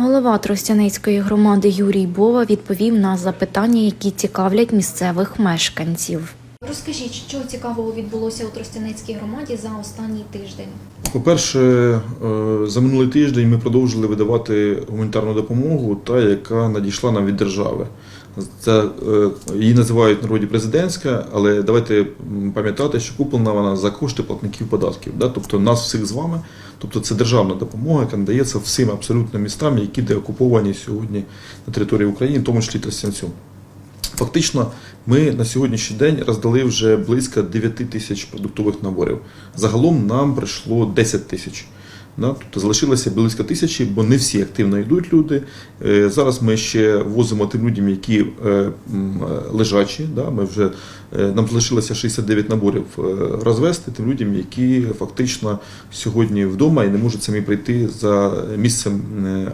Голова Тростяницької громади Юрій Бова відповів на запитання, які цікавлять місцевих мешканців. Розкажіть, що цікавого відбулося у Тростяницькій громаді за останній тиждень? По-перше, е, за минулий тиждень ми продовжили видавати гуманітарну допомогу, та яка надійшла нам від держави. Це е, її називають народі президентська, але давайте пам'ятати, що куплена вона за кошти платників податків. Да? Тобто нас всіх з вами. Тобто це державна допомога, яка надається всім абсолютно містам, які деокуповані сьогодні на території України, в тому числі Тростянцю. Фактично, ми на сьогоднішній день роздали вже близько 9 тисяч продуктових наборів. Загалом нам прийшло 10 тисяч. Тобто залишилося близько тисячі, бо не всі активно йдуть люди. Е, Зараз ми ще возимо тим людям, які е, е, лежачі. Да? Ми вже, нам залишилося 69 наборів розвести тим людям, які фактично сьогодні вдома і не можуть самі прийти за місцем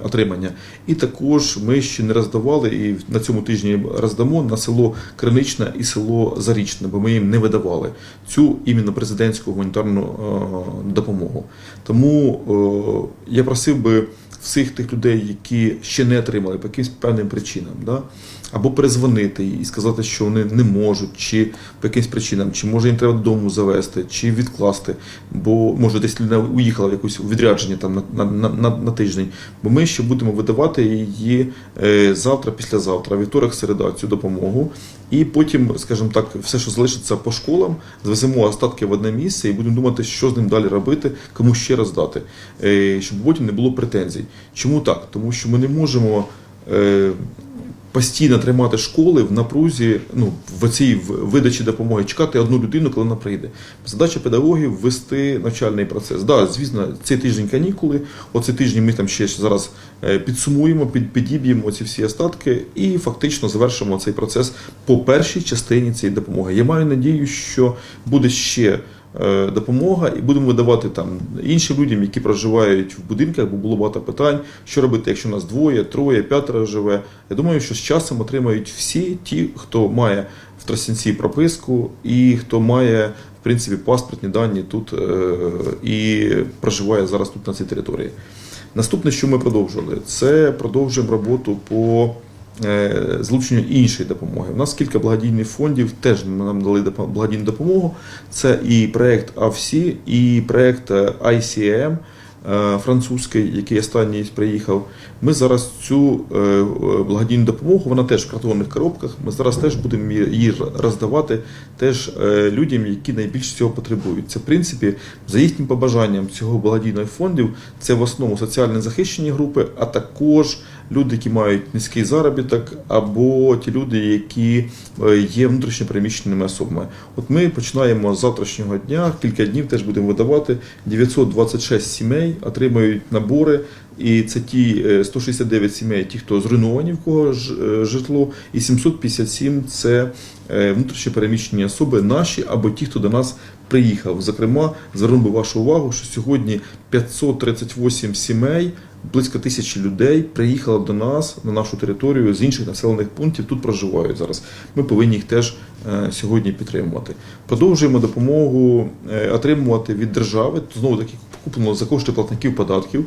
отримання. І також ми ще не роздавали, і на цьому тижні роздамо на село Криничне і село Зарічне, бо ми їм не видавали цю іменно президентську гуманітарну допомогу. Тому я просив би всіх тих людей, які ще не отримали по якимось певним причинам, да? Або перезвонити і сказати, що вони не можуть, чи по якимось причинам, чи може їм треба додому завести, чи відкласти, бо може десь людина уїхала в якусь відрядження там на, на, на, на тиждень. Бо ми ще будемо видавати її е, завтра, післязавтра, вівторок, середа, цю допомогу. І потім, скажімо так, все, що залишиться по школам, звеземо остатки в одне місце і будемо думати, що з ним далі робити, кому ще раз дати, е, щоб потім не було претензій. Чому так? Тому що ми не можемо. Постійно тримати школи в напрузі, ну в цій видачі допомоги, чекати одну людину, коли вона прийде. Задача педагогів вести навчальний процес. Да, звісно, цей тиждень канікули. Оцей тиждень ми там ще зараз е, підсумуємо, під, підіб'ємо ці всі остатки і фактично завершимо цей процес по першій частині цієї допомоги. Я маю надію, що буде ще допомога, і будемо видавати там іншим людям, які проживають в будинках, бо було багато питань, що робити, якщо нас двоє, троє, п'ятеро живе. Я думаю, що з часом отримають всі ті, хто має в Тростянці прописку і хто має. В принципі, паспортні дані тут е, і проживає зараз тут на цій території. Наступне, що ми продовжили, це продовжуємо роботу по е, залученню іншої допомоги. У нас кілька благодійних фондів теж нам дали благодійну допомогу. Це і проект АВСІ, і проект е, ICM е, французький, який останній приїхав. Ми зараз цю е, благодійну допомогу, вона теж в картонних коробках. Ми зараз теж будемо її- роздавати теж е, людям, які найбільше цього потребують. Це в принципі за їхнім побажанням цього благодійних фондів. Це в основному соціально захищені групи, а також люди, які мають низький заробіток, або ті люди, які е, є внутрішньо переміщеними особами. От ми починаємо з завтрашнього дня, кілька днів теж будемо видавати. 926 сімей отримають набори. І це ті е, 169 сімей, ті, хто зруйновані, в кого е, житло, і 757 це е, внутрішньо переміщені особи наші або ті, хто до нас приїхав. Зокрема, звернув би вашу увагу, що сьогодні 538 сімей, близько тисячі людей приїхало до нас на нашу територію з інших населених пунктів. Тут проживають зараз. Ми повинні їх теж е, сьогодні підтримувати. Продовжуємо допомогу е, отримувати від держави. Знову таки куплено за кошти платників податків,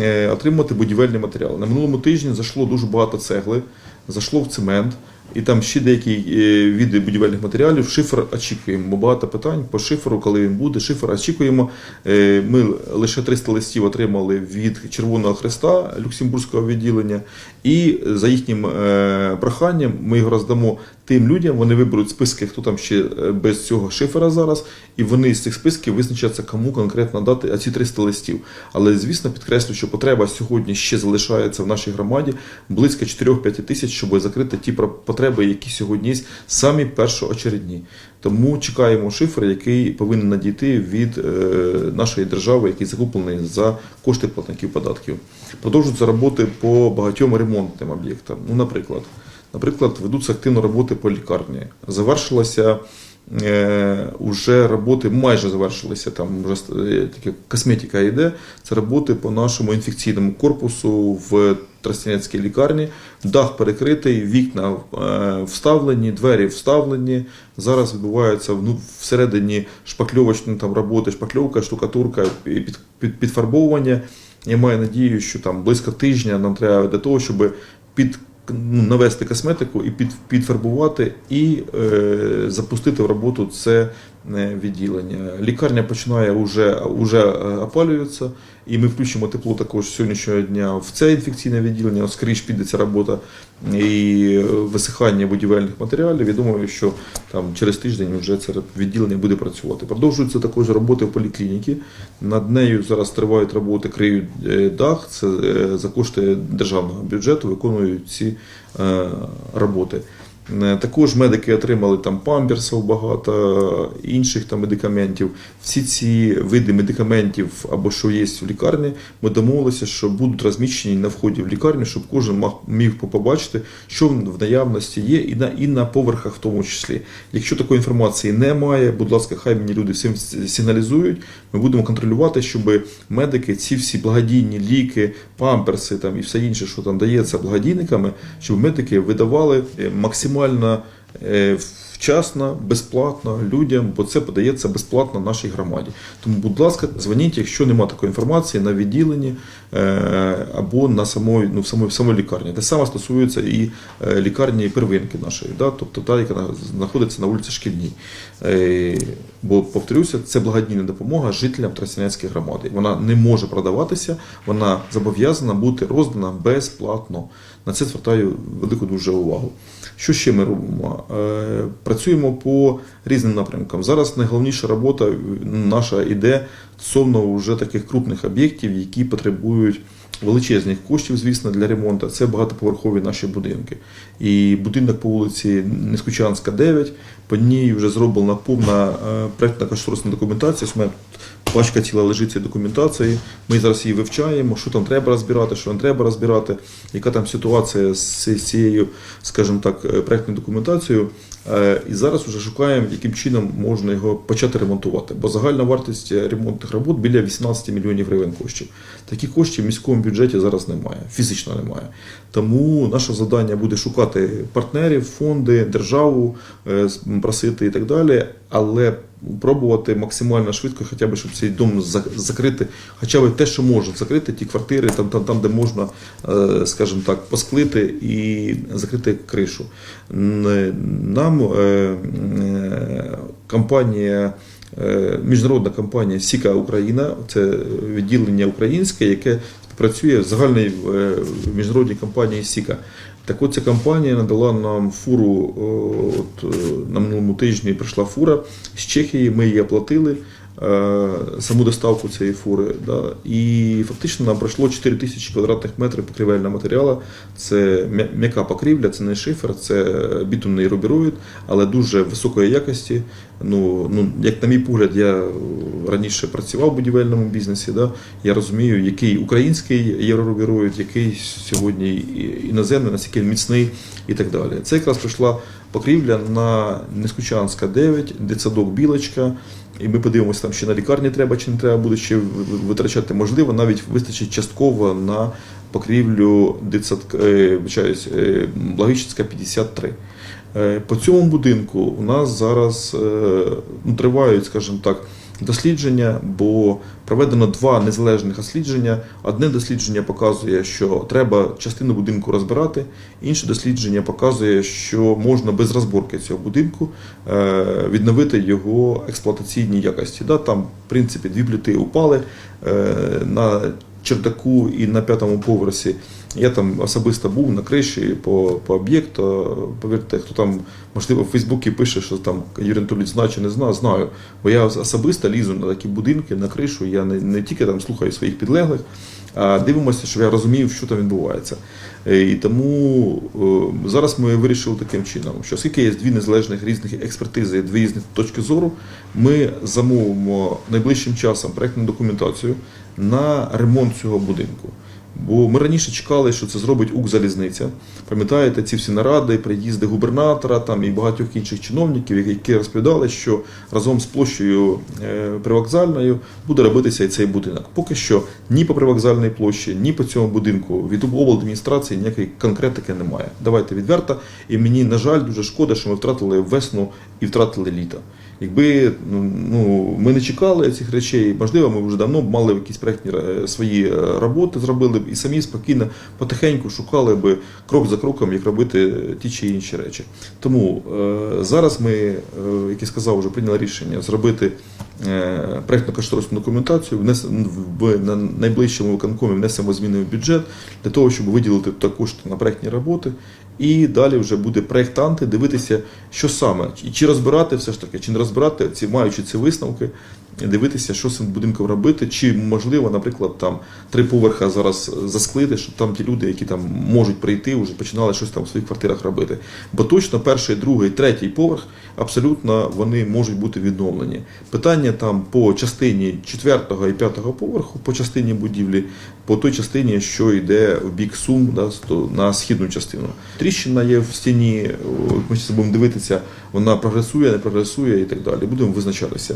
е, отримувати будівельні матеріали. На минулому тижні зайшло дуже багато цегли, зайшло в цемент. І там ще деякі е, види будівельних матеріалів. Шифр очікуємо. Багато питань по шиферу, коли він буде. Шифр очікуємо. Е, Ми лише 300 листів отримали від Червоного Хреста Люксембурзького відділення. І за їхнім е, проханням ми його роздамо тим людям. Вони виберуть списки, хто там ще е, без цього шифера зараз, і вони з цих списків визначаться, кому конкретно дати ці 300 листів. Але звісно, підкреслю, що потреба сьогодні ще залишається в нашій громаді близько 4-5 тисяч, щоб закрити ті потреби, які сьогодні є, самі першоочередні. Тому чекаємо шифр, який повинен надійти від е, нашої держави, який закуплений за кошти платників податків. Продовжуються роботи по багатьом ремонтним об'єктам. Ну, наприклад, наприклад, ведуться активно роботи по лікарні. Завершилася е, уже роботи, майже завершилися, там вже таке косметика йде. Це роботи по нашому інфекційному корпусу в Тростянецькій лікарні. Дах перекритий, вікна е, вставлені, двері вставлені. Зараз відбуваються ну, всередині шпакльовочні там роботи, шпакльовка, штукатурка, під, під, підфарбовування. Я маю надію, що там близько тижня нам треба для того, щоб під навести косметику і під, підфарбувати і е, запустити в роботу це е, відділення. Лікарня починає вже, вже опалюватися, і ми включимо тепло також сьогоднішнього дня в це інфекційне відділення. Скоріш піде ця робота і висихання будівельних матеріалів. Я думаю, що там через тиждень вже це відділення буде працювати. Продовжуються також роботи в поліклініці. Над нею зараз тривають роботи, криють е, дах. Це е, за кошти державного бюджету виконують ці е, роботи. Е, Також медики отримали там памперсів багато, інших там медикаментів. Всі ці види медикаментів або що є в лікарні, ми домовилися, що будуть розміщені на вході в лікарню, щоб кожен міг побачити, що в наявності є, і на, і на поверхах в тому числі. Якщо такої інформації немає, будь ласка, хай мені люди всім сигналізують. Ми будемо контролювати, щоб медики ці всі благодійні ліки, памперси там і все інше, що там дається благодійниками, щоб медики видавали е, максимально е, вчасно, безплатно людям, бо це подається безплатно нашій громаді. Тому, будь ласка, дзвоніть, якщо немає такої інформації на відділенні е, або на самої, ну, в самої, самої лікарні. Те саме стосується і е, лікарні первинки нашої, да? тобто та, яка знаходиться на вулиці Шкільній. Бо, повторюся, це благодійна допомога жителям Тростянецької громади. Вона не може продаватися, вона зобов'язана бути роздана безплатно. На це звертаю велику дуже увагу. Що ще ми робимо? Е, Працюємо по різним напрямкам. Зараз найголовніша робота наша іде стосовно вже таких крупних об'єктів, які потребують величезних коштів, звісно, для ремонту. Це багатоповерхові наші будинки. І будинок по вулиці Нескучанська, 9, по ній вже зроблена повна е, проектна кошторисна документація. У мене пачка ціла лежить цієї документації. Ми зараз її вивчаємо, що там треба розбирати, що не треба розбирати, яка там ситуація з цією, скажімо так, е, проектною документацією. Е, І зараз вже шукаємо, яким чином можна його почати ремонтувати. Бо загальна вартість ремонтних робот біля 18 мільйонів гривень коштів. Таких коштів в міському бюджеті зараз немає, фізично немає. Тому наше завдання буде шукати партнерів, фонди, державу, просити і так далі, але пробувати максимально швидко, хоча б щоб цей дом закрити, хоча б те, що можуть закрити, ті квартири, там, там, там де можна, е, скажімо так, посклити і закрити кришу. Нам е, е, компанія. Міжнародна компанія Сіка Україна, це відділення українське, яке працює в загальній е, міжнародній компанії Сіка. Так от ця компанія надала нам фуру, от, е, на минулому тижні прийшла фура з Чехії, ми її оплатили. Е, Саму доставку цієї фури, да, і фактично нам пройшло 4 тисячі квадратних метрів покрівельного матеріалу. Це м'яка покрівля, це не шифер, це бітумний рубіроїд, але дуже високої якості. Ну, ну, як на мій погляд, я раніше працював в будівельному бізнесі. Да, я розумію, який український єврорубіроїд, який сьогодні іноземний, наскільки міцний і так далі. Це якраз прийшла покрівля на Нескучанська 9, дитсадок Білочка. І ми подивимося, там ще на лікарні треба чи не треба буде ще витрачати. Можливо, навіть вистачить частково на покрівлю Благичицька е, е, 53. Е, По цьому будинку у нас зараз ну, тривають, скажімо так, дослідження, бо проведено два незалежних дослідження. Одне дослідження показує, що треба частину будинку розбирати, інше дослідження показує, що можна без розборки цього будинку е, відновити його експлуатаційні якості. Там, в принципі, дві плити упали е, на чердаку і на п'ятому поверсі. Я там особисто був на криші по, по об'єкту. Повірте, хто там, можливо, в Фейсбуці пише, що там Юрій Анатолійович знає чи не знає, знаю. Бо я особисто лізу на такі будинки, на кришу. Я не, не тільки там слухаю своїх підлеглих, дивимося, щоб я розумів, що там відбувається. Е, І тому е, зараз ми вирішили таким чином, що оскільки є дві незалежних різних експертизи, дві різних точки зору, ми замовимо найближчим часом проектну документацію на ремонт цього будинку. Бо ми раніше чекали, що це зробить Укрзалізниця. Пам'ятаєте, ці всі наради, приїзди губернатора там і багатьох інших чиновників, які розповідали, що разом з площею е, привокзальною буде робитися і цей будинок. Поки що ні по привокзальній площі, ні по цьому будинку від обладміністрації ніякої конкретики немає. Давайте відверто. І мені, на жаль, дуже шкода, що ми втратили весну і втратили літо. Якби ну, ну, ми не чекали цих речей, можливо, ми вже давно б мали якісь проєктні е, свої е, роботи зробили б і самі спокійно, потихеньку шукали би крок за кроком, як робити ті чи інші речі. Тому е, зараз ми, як я сказав, вже прийняли рішення зробити е, проєктно-кошторисну документацію, в на найближчому виконкомі внесемо зміни в бюджет для того, щоб виділити кошти на проєктні роботи. І далі вже буде проєктанти дивитися, що саме, чи розбирати все ж таки, чи не розбирати, ці, маючи ці висновки, дивитися, що з цим будинком робити, чи можливо, наприклад, там три поверха зараз засклити, щоб там ті люди, які там можуть прийти, вже починали щось там в своїх квартирах робити. Бо точно перший, другий, третій поверх абсолютно вони можуть бути відновлені. Питання там по частині четвертого і п'ятого поверху, по частині будівлі, по той частині, що йде в бік Сум, да, на східну частину. Тріщина є в стіні, ми ще будемо дивитися, вона прогресує, не прогресує і так далі. Будемо визначатися.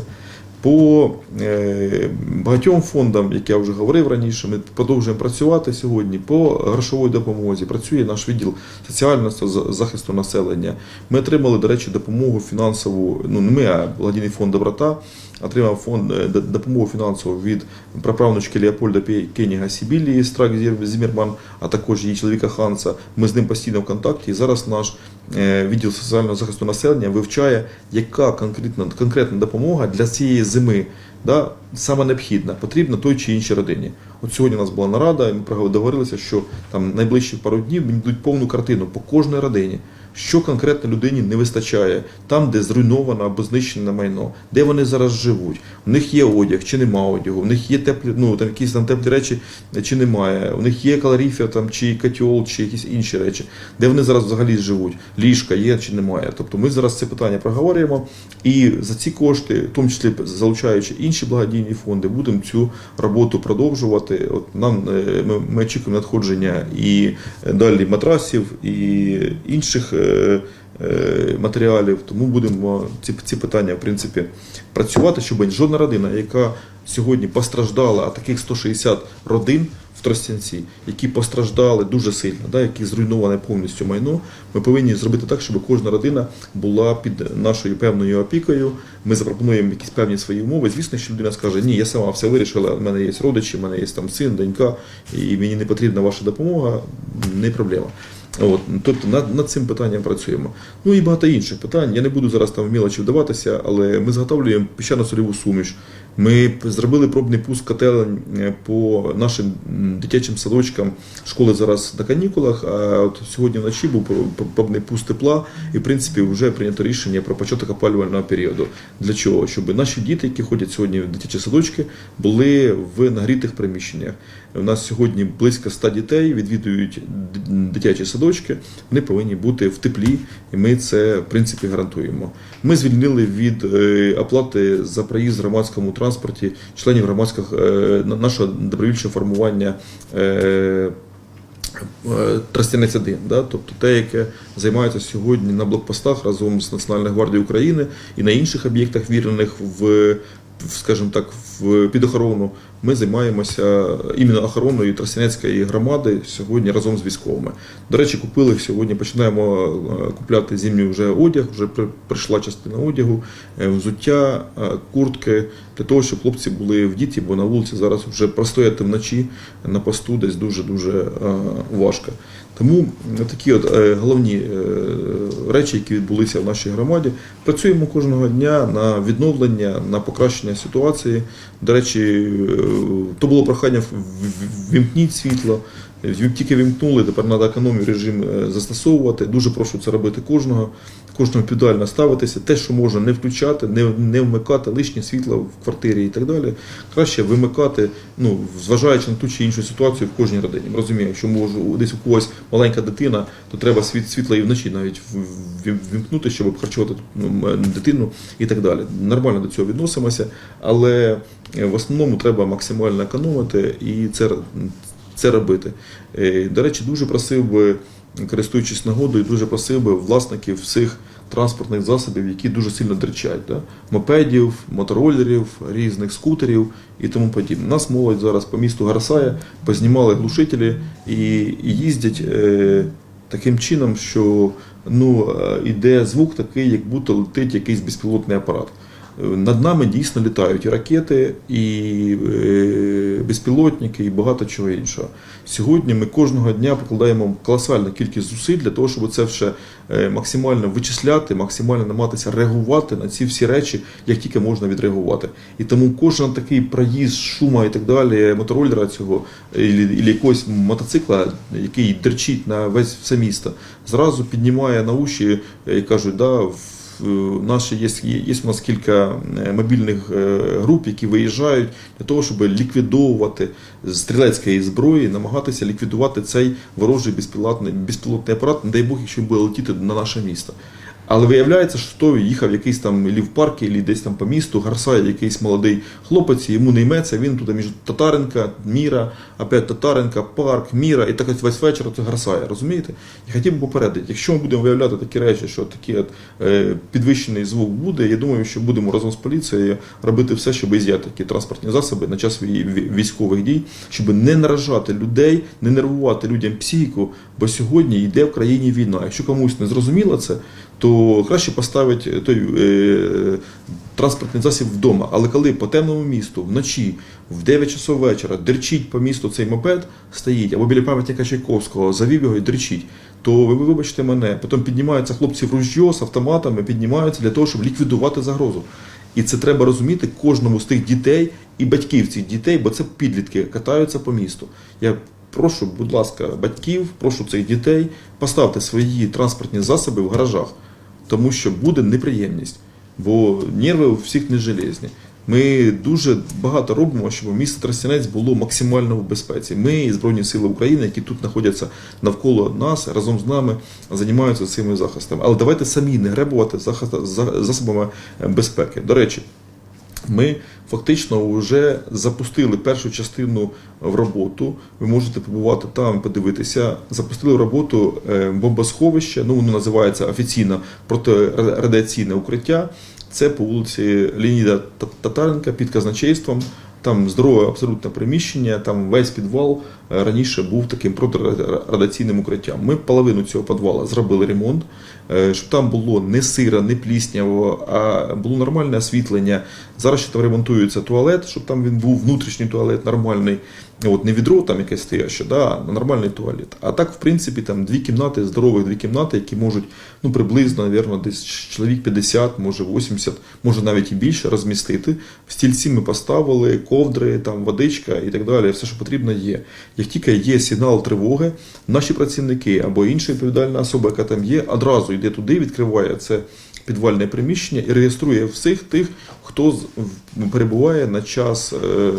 По е, багатьом фондам, як я вже говорив раніше, ми продовжуємо працювати сьогодні. По грошовій допомозі працює наш відділ соціального захисту населення. Ми отримали, до речі, допомогу фінансову. Ну не ми, а благодійний фонд доброта. Отримав фонд е, допомогу фінансову від праправнучки Леопольда Кеніга Сібілії Страк Зімерман, а також її чоловіка Ханса. Ми з ним постійно в контакті. І зараз наш е, відділ соціального захисту населення вивчає, яка конкретна, конкретна допомога для цієї зими да, саме необхідна, потрібна той чи іншій родині. От сьогодні у нас була нарада, і ми договорилися, що там найближчі пару днів мені дадуть повну картину по кожній родині. Що конкретно людині не вистачає, там, де зруйновано або знищене майно, де вони зараз живуть. У них є одяг чи нема одягу, у них є теплі, ну там якісь там теплі речі чи немає. У них є калоріфер там чи котел, чи якісь інші речі, де вони зараз взагалі живуть, ліжка є чи немає. Тобто ми зараз це питання проговорюємо, і за ці кошти, в тому числі залучаючи інші благодійні фонди, будемо цю роботу продовжувати. От нам е, ми, ми очікуємо надходження і далі матрасів, і інших. Е, е, Матеріалів, тому будемо ці, ці питання в принципі працювати, щоб жодна родина, яка сьогодні постраждала, а таких 160 родин в Тростянці, які постраждали дуже сильно, да, які зруйноване повністю майно. Ми повинні зробити так, щоб кожна родина була під нашою певною опікою. Ми запропонуємо якісь певні свої умови. Звісно, що людина скаже, ні, я сама все вирішила, в мене є родичі, в мене є там син, донька, і мені не потрібна ваша допомога, не проблема. От, тобто над, над цим питанням працюємо. Ну і багато інших питань. Я не буду зараз там в мілочі вдаватися, але ми зготовлюємо піщано-сольову суміш. Ми зробили пробний пуск котелень по нашим дитячим садочкам. Школи зараз на канікулах. А от сьогодні вночі був про- про- пробний пуск тепла, і в принципі вже прийнято рішення про початок опалювального періоду. Для чого? Щоб наші діти, які ходять сьогодні в дитячі садочки, були в нагрітих приміщеннях. У нас сьогодні близько 100 дітей відвідують дитячі садочки. Вони повинні бути в теплі, і ми це в принципі гарантуємо. Ми звільнили від е, оплати за проїзд громадському транспорті членів громадських е, на- нашого добровільчого формування. е, е, Тростянець 1, да? тобто те, яке займається сьогодні на блокпостах разом з Національною гвардією України і на інших об'єктах вірених в, скажімо так, в під охорону. Ми займаємося іменно охороною Тростянецької громади сьогодні разом з військовими. До речі, купили сьогодні. Починаємо е, купляти зимній вже одяг. Вже при- прийшла частина одягу, е, взуття, е, куртки для того, щоб хлопці були в діті, бо на вулиці зараз вже простояти вночі на посту десь дуже дуже важко. Тому такі от е, головні е, речі, які відбулися в нашій громаді. Працюємо кожного дня на відновлення, на покращення ситуації. До речі, е, то було прохання вімкніть світло. Тільки вімкнули, тепер треба економію режим застосовувати. Дуже прошу це робити кожного, кожному відповідально ставитися. Те, що можна не включати, не, не вмикати лишнє світло в квартирі і так далі. Краще вимикати, ну, зважаючи на ту чи іншу ситуацію в кожній родині. Ми Розуміємо, якщо може десь у когось маленька дитина, то треба світ світла і вночі навіть вімкнути, щоб харчувати ну, дитину і так далі. Нормально до цього відносимося, але е, в основному треба максимально економити і це, це робити. Е, До речі, дуже просив би, користуючись нагодою, дуже просив би власників всіх транспортних засобів, які дуже сильно дричать. Да? Мопедів, моторолерів, різних скутерів і тому подібне. Нас молодь зараз по місту Гарсає, познімали глушителі і, і їздять е, таким чином, що ну, е, іде звук такий, як будто летить якийсь безпілотний апарат. Е, Над нами дійсно літають і ракети, і е, безпілотники, і багато чого іншого. Сьогодні ми кожного дня покладаємо колосальну кількість зусиль для того, щоб це все е, максимально вичисляти, максимально намагатися реагувати на ці всі речі, як тільки можна відреагувати. І тому кожен такий проїзд, шума і так далі, мотороллера цього і якогось мотоцикла, який дерчить на весь все місто, зразу піднімає на уші е, і кажуть, да, в е, наші є, є, у нас кілька е, мобільних е, груп, які виїжджають для того, щоб ліквідовувати стрілецької зброї, намагатися ліквідувати цей ворожий безпілотний, безпілотний апарат, не дай Бог, якщо він буде летіти на наше місто. Але виявляється, що той їхав якийсь там ілі в парк, ілі десь там по місту, гарсає якийсь молодий хлопець, йому не йметься, він туди між Татаренка, Міра, опять Татаренка, парк, Міра, і так ось весь вечір це гарсає, розумієте? Я хотів би попередити, якщо ми будемо виявляти такі речі, що такий от, е, підвищений звук буде, я думаю, що будемо разом з поліцією робити все, щоб ізяти такі транспортні засоби на час вій- вій- військових дій, щоб не наражати людей, не нервувати людям психіку, бо сьогодні йде в країні війна. Якщо комусь не зрозуміло це, то краще поставити той е, транспортний засіб вдома. Але коли по темному місту вночі в 9 часов вечора дерчить по місту цей мопед, стоїть, або біля пам'ятника Чайковського, завів його і дерчить, то ви вибачте мене, потім піднімаються хлопці в ружьо з автоматами, піднімаються для того, щоб ліквідувати загрозу. І це треба розуміти кожному з тих дітей і батьків цих дітей, бо це підлітки катаються по місту. Я прошу, будь ласка, батьків, прошу цих дітей, поставте свої транспортні засоби в гаражах, тому що буде неприємність, бо нерви у всіх не железні. Ми дуже багато робимо, щоб місто Тростянець було максимально в безпеці. Ми і Збройні Сили України, які тут знаходяться навколо нас, разом з нами займаються цими захистами. Але давайте самі не гребувати засобами е, безпеки. До речі, ми фактично вже запустили першу частину в роботу. Ви можете побувати там, подивитися. Запустили в роботу е, бомбосховище. Ну воно називається офіційно протирадіаційне укриття. Це по вулиці Леоніда Татаренка під казначейством. Там здорове абсолютно приміщення, там весь підвал е, раніше був таким протирадіаційним укриттям. Ми половину цього підвала зробили ремонт, щоб там було не сиро, не плісняво, а було нормальне освітлення. Зараз ще там ремонтується туалет, щоб там він був внутрішній туалет нормальний. От не відро там якесь стояще, да, нормальний туалет. А так, в принципі, там дві кімнати, здорових дві кімнати, які можуть ну, приблизно, навірно, десь чоловік 50, може 80, може навіть і більше розмістити. Стільці ми поставили, ковдри, там водичка і так далі. Все, що потрібно, є. Як тільки є сигнал тривоги, наші працівники або інша відповідальна особа, яка там є, одразу йде туди, відкриває це підвальне приміщення і реєструє всіх тих, хто перебуває на час е,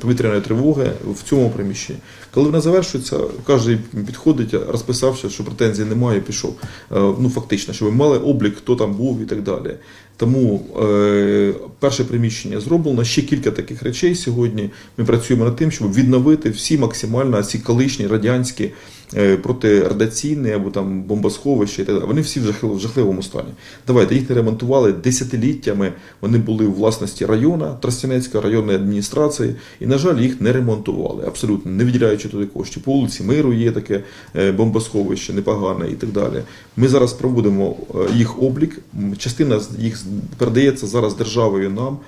повітряної тривоги в цьому приміщенні. Коли вона завершується, кожен підходить, розписався, що претензій немає, пішов. Е, Ну фактично, щоб ми мали облік, хто там був і так далі. Тому е, перше приміщення зроблено. Ще кілька таких речей сьогодні. Ми працюємо над тим, щоб відновити всі максимально ці колишні радянські е, протирадіаційні або там бомбосховища і так далі. Вони всі в жахливому, стані. Давайте їх не ремонтували десятиліттями. Вони були у власності району Тростянецької районної адміністрації, і на жаль, їх не ремонтували. Абсолютно не виділяючи туди коштів. По вулиці Миру є таке е, бомбосховище непогане і так далі. Ми зараз проводимо е, їх облік. Частина з їх передається зараз державою нам.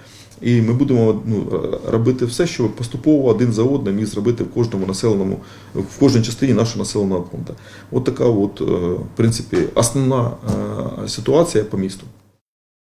І ми будемо ну, робити все, щоб поступово один за одним їх зробити в кожному населеному, в кожній частині нашого населеного пункту. От така, от, е, в принципі, основна е, ситуація по місту.